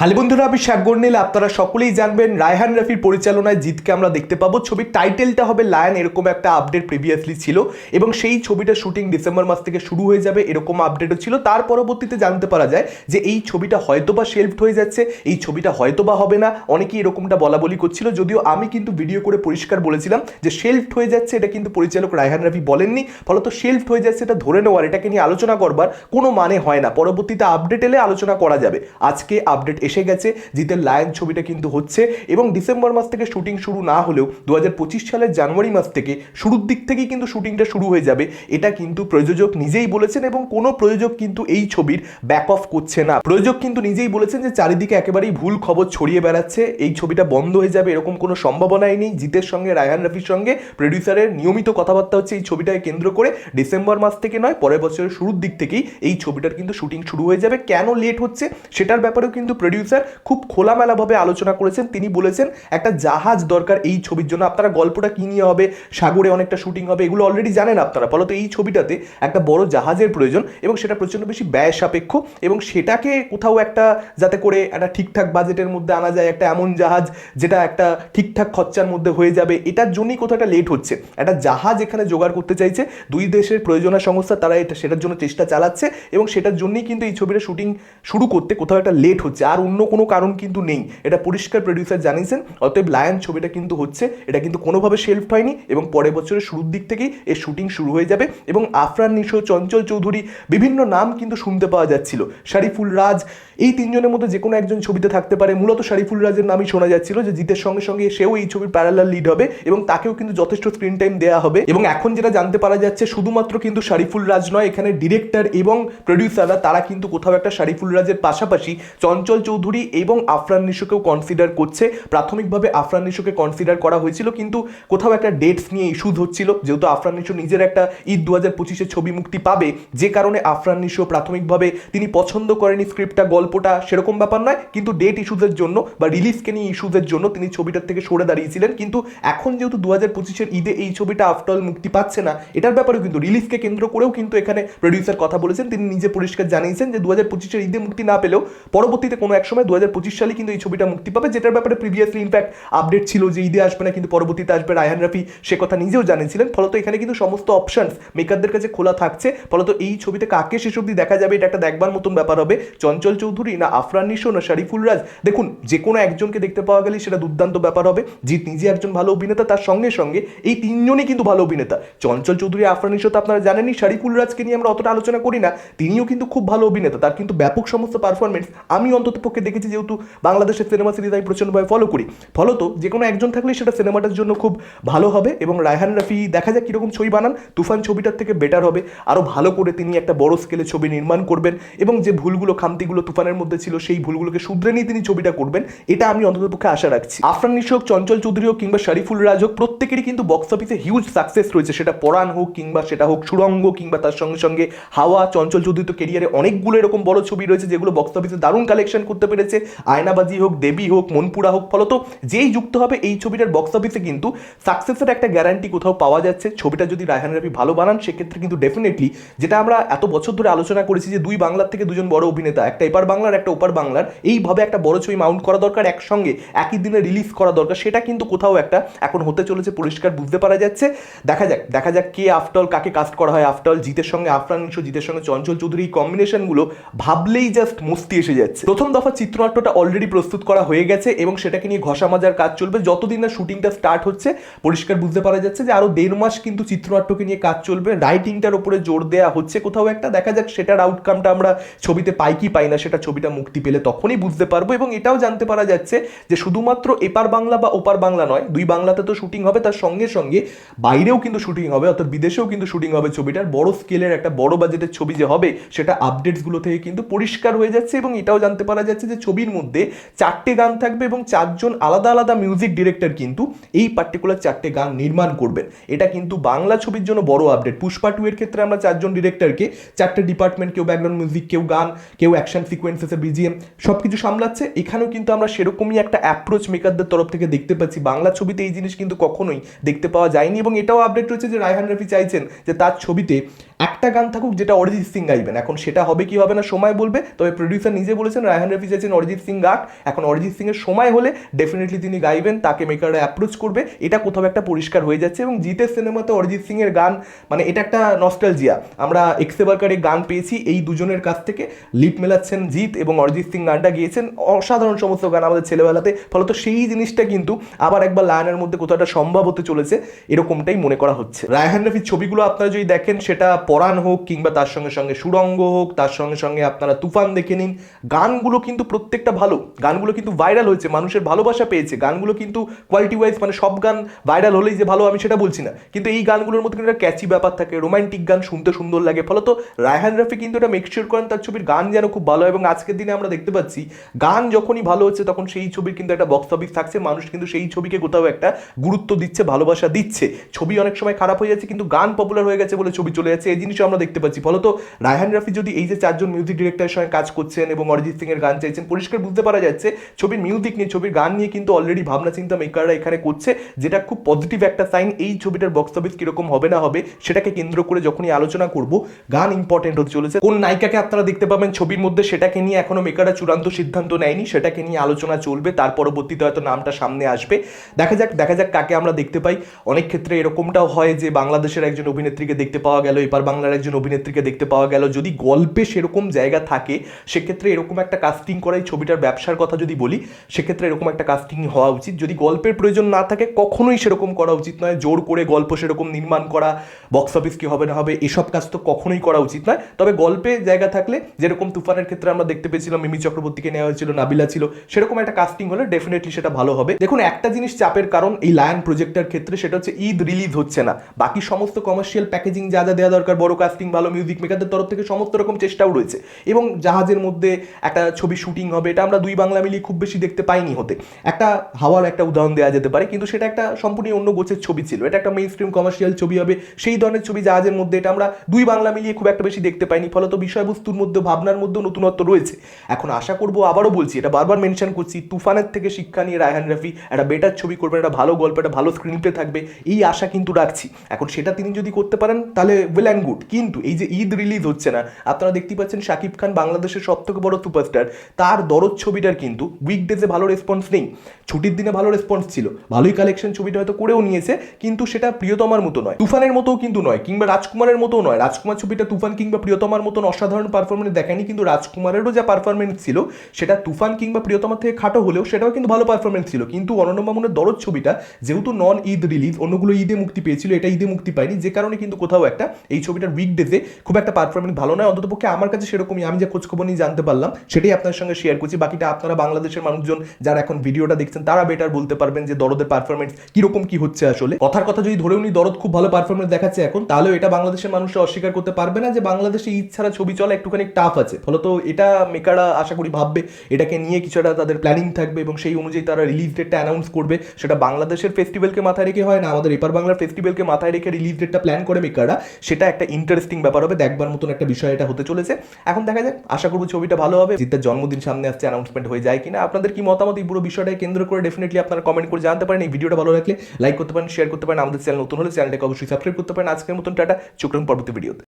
হালি বন্ধুরা, আমি সাগর নীল। আপনারা সকলেই জানবেন রায়হান রাফির পরিচালনায় জিতকে আমরা দেখতে পাবো। ছবির টাইটেলটা হবে লায়ন, এরকম একটা আপডেট প্রিভিয়াসলি ছিল এবং সেই ছবিটা শুটিং ডিসেম্বর মাস থেকে শুরু হয়ে যাবে, এরকম আপডেটও ছিল। তার পরবর্তীতে জানতে পারা যায় যে এই ছবিটা হয়তোবা শেলফড হয়ে যাচ্ছে, এই ছবিটা হয়তোবা হবে না। অনেকেই এরকমটা বলা বলি করছিল, যদিও আমি কিন্তু ভিডিও করে পরিষ্কার বলেছিলাম যে শেলফড হয়ে যাচ্ছে, এটা কিন্তু পরিচালক রায়হান রাফি বলেননি। ফলত শেলফড হয়ে যাচ্ছে, এটা ধরে নেওয়ার, এটাকে নিয়ে আলোচনা করবার কোনো মানে হয় না। পরবর্তীতে আপডেট এলে আলোচনা করা যাবে। আজকে আপডেট এসে গেছে, জিতের লায়ন ছবিটা কিন্তু হচ্ছে এবং ডিসেম্বর মাস থেকে শুটিং শুরু না হলেও দু হাজার পঁচিশ সালের জানুয়ারি মাস থেকে শুরুর দিক থেকেই কিন্তু শুটিংটা শুরু হয়ে যাবে। এটা কিন্তু প্রযোজক নিজেই বলেছেন এবং কোনো প্রযোজক কিন্তু এই ছবির ব্যাক অফ করছে না। প্রযোজক কিন্তু নিজেই বলেছেন যে চারিদিকে একেবারেই ভুল খবর ছড়িয়ে বেড়াচ্ছে, এই ছবিটা বন্ধ হয়ে যাবে এরকম কোনো সম্ভাবনাই নেই। জিতের সঙ্গে, রায়হান রফির সঙ্গে প্রডিউসারের নিয়মিত কথাবার্তা হচ্ছে এই ছবিটাকে কেন্দ্র করে ডিসেম্বর মাস থেকে নয়, পরের বছরের শুরুর দিক থেকেই এই ছবিটার কিন্তু শুটিং শুরু হয়ে যাবে। কেন লেট হচ্ছে সেটার ব্যাপারেও কিন্তু প্রডিউসার খুব খোলামেলাভাবে আলোচনা করেছেন। তিনি বলেছেন, একটা জাহাজ দরকার এই ছবির জন্য। আপনারা গল্পটা কি নিয়ে হবে? সাগরে অনেকটা শুটিং হবে, এগুলো অলরেডি জানেন আপনারা। ফলত এই ছবিটাতে একটা বড় জাহাজের প্রয়োজন এবং সেটা প্রচণ্ড বেশি ব্যয় সাপেক্ষ এবং সেটাকে কোথাও একটা যাতে করে একটা ঠিকঠাক বাজেটের মধ্যে আনা যায়, একটা এমন জাহাজ যেটা একটা ঠিকঠাক খরচার মধ্যে হয়ে যাবে। এটার জন্যই কোথাও একটা লেট হচ্ছে। একটা জাহাজ এখানে জোগাড় করতে চাইছে। দুই দেশের প্রয়োজনীয় সংস্থা তারা এটা সেটার জন্য চেষ্টা চালাচ্ছে এবং সেটার জন্যই কিন্তু এই ছবিটা শুটিং শুরু করতে কোথাও একটা লেট হচ্ছে। আর অন্য কোনো কারণ কিন্তু নেই। এটা পরিষ্কার প্রডিউসার জানিয়েছেন, অতএব লায়ন ছবিটা কিন্তু হচ্ছে, এটা কিন্তু কোনোভাবে শেলফ হয়নি এবং পরের বছরের শুরুর দিক থেকেই এর শুটিং শুরু হয়ে যাবে এবং আফরান, নিশো, চঞ্চল চৌধুরী বিভিন্ন নাম কিন্তু শুনতে পাওয়া যাচ্ছিল। শারিফুল রাজ এই তিনজনের মধ্যে যে কোনো একজন ছবিতে থাকতে পারে। মূলত শারিফুল রাজের নামই শোনা যাচ্ছিল যে জিতের সঙ্গে সঙ্গে সেও এই ছবির প্যারালাল লিড হবে এবং তাকেও কিন্তু যথেষ্ট স্ক্রিন টাইম দেওয়া হবে। এবং এখন যেটা জানতে পারা যাচ্ছে, শুধুমাত্র কিন্তু শারিফুল রাজ নয়, এখানে ডিরেক্টর এবং প্রডিউসাররা তারা কিন্তু কোথাও একটা শারিফুল রাজের পাশাপাশি চঞ্চল চৌধুরী এবং আফরান নিশোকেও কনসিডার করছে। প্রাথমিকভাবে আফরান নিশোকে কনসিডার করা হয়েছিল, কিন্তু কোথাও একটা ডেটস নিয়ে ইস্যুজ হচ্ছিল। যেহেতু আফরান নিশো নিজের একটা ঈদ দু হাজার পঁচিশে ছবি মুক্তি পাবে, যে কারণে আফরান নিশো প্রাথমিকভাবে তিনি পছন্দ করেনি স্ক্রিপ্টটা গল্পটা সেরকম ব্যাপার নয়, কিন্তু ডেট ইস্যুজের জন্য বা রিলিজকে নিয়ে ইস্যুজের জন্য তিনি ছবিটার থেকে সরে দাঁড়িয়েছিলেন। কিন্তু এখন যেহেতু দু হাজার পঁচিশের ঈদে এই ছবিটা আফটার মুক্তি পাচ্ছে না, এটার ব্যাপারেও কিন্তু রিলিজকে কেন্দ্র করেও কিন্তু এখানে প্রডিউসার কথা বলেছেন। তিনি নিজে পরিষ্কার জানিয়েছেন যে দু হাজার পঁচিশের ঈদে মুক্তি না পেলেও পরবর্তীতে কোনো এক সময় দু হাজার পঁচিশ সালে কিন্তু এই ছবিটা মুক্তি পাবে, যেটার ব্যাপারে প্রিভিয়াসলি ইনফ্যাক্ট আপডেট ছিল যে ঈদে আসবে না, কিন্তু পরবর্তীতে আসবে রায়হান রাফি, সে কথা নিজেও জানিয়েছিলেন। ফলত এখানে কিন্তু সমস্ত অপশনস মেকারদের কাছে খোলা থাকছে। ফলত এই ছবিতে কাকে শেষ অবধি দেখা যাবে, এটা একটা দেখবার মতন ব্যাপার হবে। চঞ্চল চৌধুরী না আফরান নিশো, না শারিফুল রাজ। দেখুন, যে কোনো একজনকে দেখতে পাওয়া গেলেই সেটা দুর্দান্ত ব্যাপার হবে। জিৎ নিজে একজন ভালো অভিনেতা, তার সঙ্গে সঙ্গে এই তিনজনই কিন্তু ভালো অভিনেতা। চঞ্চল চৌধুরী, আফরান নিশো তো আপনারা জানেনই, শারিফুল রাজকে নিয়ে আমরা অতটা আলোচনা করি না। তিনিও কিন্তু খুব ভালো অভিনেতা, তার কিন্তু ব্যাপক সমস্ত পারফরমেন্স আমি অন্তত পক্ষে দেখেছি, যেহেতু বাংলাদেশের সিনেমা সিরিজ আমি প্রচণ্ডভাবে ফলো করি। ফলত যে কোনো একজন থাকলে সেটা সিনেমাটার জন্য খুব ভালো হবে এবং রায়হান রাফি, দেখা যাক কীরকম ছবি বানান, তুফান ছবিটার থেকে বেটার হবে। আরও ভালো করে তিনি একটা বড় স্কেলে ছবি নির্মাণ করবেন এবং যে ভুলগুলো, খামতিগুলো তুফানের মধ্যে ছিল সেই ভুলগুলোকে শুধরে নিয়ে তিনি ছবিটা করবেন, এটা আমি অন্ততপক্ষে আশা রাখছি। আফরান নিশো হোক চঞ্চল চৌধুরী হোক কিংবা শরীফুল রাজ হোক প্রত্যেকেরই কিন্তু বক্স অফিসে হিউজ সাকসেস রয়েছে। সেটা পরাণ হোক কিংবা সেটা হোক সুরঙ্গ কিংবা তার সঙ্গে সঙ্গে হাওয়া, চঞ্চল চৌধুরী তো কেরিয়ারে অনেকগুলো এরকম বড় ছবি রয়েছে যেগুলো বক্স অফিসে দারুণ কালেকশন করতে পেরেছে। আয়নাবাজি হোক, দেবী হোক, মনপুরা হোক, ফলত যেই যুক্ত হবে এই ছবিটার বক্স অফিসে কিন্তু সাকসেসের একটা গ্যারান্টি কোথাও পাওয়া যাচ্ছে। ছবিটা যদি রায়হান রাফি ভালো বানান, সেক্ষেত্রে কিন্তু ডেফিনেটলি যেটা আমরা এত বছর ধরে আলোচনা করেছি যে দুই বাংলার থেকে দুজন বড় অভিনেতা, একটা এপার বাংলার, একটা ওপার বাংলার, এইভাবে একটা বড় ছবি মাউন্ট করা দরকার, একসঙ্গে একই দিনে রিলিজ করা দরকার, সেটা কিন্তু কোথাও একটা এখন হতে চলেছে, পরিষ্কার বুঝতে পারা যাচ্ছে। দেখা যাক দেখা যাক কে আফটল কাকে কাস্ট করা হয় আফটল জিতের সঙ্গে আফরান নিশো জিতের সঙ্গে চঞ্চল চৌধুরী, এই কম্বিনেশনগুলো ভাবলেই জাস্ট মস্তি এসে যাচ্ছে। প্রথম দফা চিত্রনাট্যটা অলরেডি প্রস্তুত করা হয়ে গেছে এবং সেটাকে নিয়ে ঘষা মাজার কাজ চলবে। যতদিন না শুটিংটা স্টার্ট হচ্ছে, পরিষ্কার বুঝতে পারা যাচ্ছে যে আরও দেড় মাস কিন্তু চিত্রনাট্যকে নিয়ে কাজ চলবে। রাইটিংটার উপরে জোর দেওয়া হচ্ছে কোথাও একটা, দেখা যাক সেটার আউটকামটা আমরা ছবিতে পাই কি পাই না, সেটা ছবিটা মুক্তি পেলে তখনই বুঝতে পারব এবং এটাও জানতে পারা যাচ্ছে যে শুধুমাত্র এপার বাংলা বা ওপার বাংলা নয়, দুই বাংলাতে তো শুটিং হবে, তার সঙ্গে সঙ্গে বাইরেও কিন্তু শুটিং হবে, অর্থাৎ বিদেশেও কিন্তু শুটিং হবে ছবিটার। বড় স্কেলের একটা বড় বাজেটের ছবি যে হবে, সেটা আপডেটসগুলো থেকে কিন্তু পরিষ্কার হয়ে যাচ্ছে এবং এটাও জানতে পারা যাচ্ছে যে ছবির মধ্যে চারটে গান থাকবে এবং চারজন আলাদা আলাদা মিউজিক ডিরেক্টর কিন্তু এই পার্টিকুলার চারটে গান নির্মাণ করবেন। এটা কিন্তু বাংলা ছবির জন্য বড় আপডেট পুষ্পা টু এর ক্ষেত্রে আমরা চারজন ডিরেক্টরকে চারটে ডিপার্টমেন্ট কেউ ব্যাকগ্রাউন্ড মিউজিক কেউ গান, কেউ অ্যাকশন সিকোয়েন্সেসে বিজিএম সব কিছু সামলাচ্ছে। এখানেও কিন্তু আমরা সেরকমই একটা অ্যাপ্রোচ মেকারদের তরফ থেকে দেখতে পাচ্ছি। বাংলা ছবিতে এই জিনিস কিন্তু কখনোই দেখতে পাওয়া যায়নি এবং এটাও আপডেট রয়েছে যে রায়হান রফি চাইছেন যে তার ছবিতে একটা গান থাকুক যেটা অরিজিৎ সিং গাইবেন। এখন সেটা হবে কি হবে না, সময় বলবে। তবে প্রডিউসার নিজে বলেছেন, রায়হান রফি চাইছেন অরিজিৎ সিং গাক। এখন অরিজিৎ সিং এর সময় হলে ডেফিনেটলি তিনি গাইবেন, তাকে মেকাররা অ্যাপ্রোচ করবে। এটা কোথাও একটা পরিষ্কার হয়ে যাচ্ছে এবং জিতের সিনেমাতে অরিজিৎ সিং এর গান মানে এটা একটা নস্টালজিয়া আমরা এক্সেবারকারে গান পেয়েছি, এই দুজনের কাছ থেকে। লিপ মেলাচ্ছেন জিৎ এবং অরিজিৎ সিং গানটা গিয়েছেন। অসাধারণ সমস্ত গান আমাদের ছেলেবেলাতে। ফলত সেই জিনিসটা কিন্তু আবার একবার লায়নের মধ্যে কোথাও একটা সম্ভব হতে চলেছে, এরকমটাই মনে করা হচ্ছে। রায়হান রফির ছবিগুলো আপনারা যদি দেখেন, সেটা পরাণ হোক কিংবা তার সঙ্গে সঙ্গে সুরঙ্গ হোক, তার সঙ্গে সঙ্গে আপনারা তুফান দেখে নিন। গানগুলো কিন্তু প্রত্যেকটা ভালো। গানগুলো কিন্তু ভাইরাল হয়েছে, মানুষের ভালোবাসা পেয়েছে। গানগুলো কিন্তু কোয়ালিটি ওয়াইজ মানে সব গান ভাইরাল হলেই যে ভালো আমি সেটা বলছি না। কিন্তু এই গানগুলোর মধ্যে কিন্তু একটা ক্যাচি ব্যাপার থাকে রোমান্টিক গান শুনতে সুন্দর লাগে। ফলত রায়হান রাফি কিন্তু এটা মেকশিওর করেন তার ছবির গান যেন খুব ভালো এবং আজকের দিনে আমরা দেখতে পাচ্ছি, গান যখনই ভালো হচ্ছে তখন সেই ছবির কিন্তু একটা বক্স অফিস থাকছে। মানুষ কিন্তু সেই ছবিকে কোথাও একটা গুরুত্ব দিচ্ছে, ভালোবাসা দিচ্ছে। ছবি অনেক সময় খারাপ হয়ে যাচ্ছে, কিন্তু গান পপুলার হয়ে গেছে বলে ছবি চলে যাচ্ছে। এই জিনিসও আমরা দেখতে পাচ্ছি। ফলত রায়হান রাফি যদি এই যে চারজন মিউজিক ডিরেক্টরের সঙ্গে কাজ করছেন এবং অরিজিৎ সিং এর গান চাইছেন, পরিষ্কার বুঝতে পারা যাচ্ছে ছবির মিউজিক নিয়ে, ছবির গান নিয়ে কিন্তু অলরেডি ভাবনা চিন্তা মেকাররা এখানে করছে, যেটা খুব পজিটিভ একটা সাইন এই ছবিটার বক্স অফিস কীরকম হবে না হবে সেটাকে কেন্দ্র করে যখনই আলোচনা করব, গান ইম্পর্টেন্ট হতে চলেছে। কোন নায়িকাকে আপনারা দেখতে পাবেন ছবির মধ্যে সেটাকে নিয়ে এখনও মেকাররা চূড়ান্ত সিদ্ধান্ত নেয়নি, সেটাকে নিয়ে আলোচনা চলবে, তার পরবর্তীতে হয়তো নামটা সামনে আসবে। দেখা যাক দেখা যাক কাকে আমরা দেখতে পাই। অনেক ক্ষেত্রে এরকমটাও হয় যে বাংলাদেশের একজন অভিনেত্রীকে দেখতে পাওয়া গেল এপার বাংলার একজন অভিনেত্রীকে দেখতে পাওয়া গেল। যদি গল্পে সেরকম জায়গা থাকে, সেক্ষেত্রে এরকম একটা কাস্টিং করাই ছবিটার ব্যবসার কথা যদি বলি, সেক্ষেত্রে এরকম একটা কাস্টিং হওয়া উচিত। যদি গল্পের প্রয়োজন না থাকে, কখনোই সেরকম করা উচিত নয়। জোর করে গল্প সেরকম নির্মাণ করা বক্স অফিস কি হবে না হবে, এসব কাজ তো কখনোই করা উচিত নয়। তবে গল্পে জায়গা থাকলে, যেরকম তুফানের ক্ষেত্রে আমরা দেখতে পেয়েছিলাম, মিমি চক্রবর্তীকে নেওয়া হয়েছিল, নাবিলা ছিল, সেরকম একটা কাস্টিং হলে ডেফিনেটলি সেটা ভালো হবে। দেখুন, একটা জিনিস চাপের কারণ এই লায়ন প্রজেক্টের ক্ষেত্রে, সেটা হচ্ছে ঈদ রিলিজ হচ্ছে না। বাকি সমস্ত কমার্শিয়াল প্যাকেজিং যা যা দেওয়া দরকার বড় কাস্টিং ভালো মিউজিক মেকারদের তরফ থেকে সমস্ত রকম চেষ্টাও রয়েছে। এবং জাহাজের মধ্যে একটা ছবি শুটিং হবে, এটা আমরা দুই বাংলা মিলিয়ে খুব বেশি দেখতে পাইনি হতে। একটা হাওয়ার একটা উদাহরণ দেওয়া যেতে পারে, কিন্তু সেটা একটা সম্পূর্ণ অন্য গোছের ছবি ছিল। এটা একটা মেইন স্ট্রিম কমার্শিয়াল ছবি হবে, সেই ধরনের ছবি জাহাজের মধ্যে এটা আমরা দুই বাংলা মিলিয়ে খুব একটা বেশি দেখতে পাইনি, ফলত বিষয়বস্তুর মধ্যে, ভাবনার মধ্যে নতুনত্ব রয়েছে। এখন আশা করব, আবারও বলছি, এটা বারবার মেনশন করছি, তুফানের থেকে শিক্ষা নিয়ে রায়হান রাফি একটা বেটার ছবি করবেন, একটা ভালো গল্প, একটা ভালো স্ক্রিন প্লে থাকবে, এই আশা কিন্তু রাখছি। এখন সেটা তিনি যদি করতে পারেন, তাহলে ওয়েল অ্যান্ড গুড। কিন্তু এই যে ঈদ রিলিজ হচ্ছে না, আপনারা দেখতে পাচ্ছেন শাকিব খান বাংলাদেশের সব থেকে বড় সুপারস্টার। তার দরদ ছবিটার কিন্তু উইকডেজে ভালো রেসপন্স নেই। ছুটির দিনে ভালো রেসপন্স ছিল। ভালোই কালেকশন ছবিটা হয়তো করেও নিয়েছে, কিন্তু সেটা প্রিয়তমার মতো নয়। তুফানের মতোও কিন্তু নয়, কিংবা রাজকুমারের মতো নয়। রাজকুমার ছবিটা তুফান কিংবা প্রিয়তমার মতন অসাধারণ পারফরমেন্স দেখায়নি কিন্তু রাজকুমারেরও যা পারফরমেন্স ছিল, সেটা তুফান কিংবা প্রিয়তমার থেকে খাটো হলেও সেটাও কিন্তু ভালো পারফরমেন্স ছিল। কিন্তু অনন্য মামুনের দরদ ছবিটা যেহেতু নন ঈদ রিলিজ অন্যগুলো ঈদে মুক্তি পেয়েছিল, এটা ঈদে মুক্তি পায়নি, যে কারণে কিন্তু কোথাও একটা এই ছবিটার উইকডেজে খুব একটা পারফরমেন্স ভালো নয়। অন্ততপক্ষে আমার কাছে সেরকমই, আমি যে খোঁজখবর নিয়ে জানতে পারলাম, সেটাই আপনার সঙ্গে শেয়ার করছি। বাকিটা আপনারা বাংলাদেশের মানুষজন যারা এখন ভিডিওটা দেখছেন, তারা বেটার বলতে পারবেন যে দরদের পারফরমেন্স কীরকম কি হচ্ছে আসলে। কথার কথা যদি ধরেও নি দরদ খুব ভালো পারফরমেন্স দেখাচ্ছে এখন তাহলে এটা বাংলাদেশের মানুষরা অস্বীকার করতে পারবে না যে বাংলাদেশে ছাড়া ছবি চলা একটুখানি টাফ আছে। ফলত এটা মেকাররা আশা করি ভাববে, এটাকে নিয়ে কিছুটা তাদের প্ল্যানিং থাকবে এবং সেই অনুযায়ী তারা রিলিজ ডেটটা অ্যানাউন্স করবে। সেটা বাংলাদেশের ফেস্টিভ্যালকে মাথায় রেখে হয় না, আমাদের এপার বাংলার ফেস্টিভ্যালকে মাথায় রেখে রিলিজ ডেটটা প্ল্যান করে মেকাররা সেটা একটা ইন্টারেস্টিং ব্যাপার হবে। দেখবার মতন একটা বিষয় এটা হতে চলেছে। এখন দেখা যাক, আশা করব ছবিটা ভালো হবে। জিতের জন্মদিন সামনে আসছে অ্যানাউন্সমেন্ট হয়ে যায় কিনা। আপনাদের কি মতামত? এই পুরো বিষয়টাকে কেন্দ্র করে ডেফিনেটলি আপনারা কমেন্ট করে জানতে পারেন। এই ভিডিওটা ভালো লাগলে লাইক করতে পারেন শেয়ার করতে পারেন। আমাদের চ্যানেল নতুন হলে চ্যানেলটাকে অবশ্যই সাবস্ক্রাইব করতে পারেন। আজকের মতন টাটা। চোখ পরবর্তী ভিডিওতে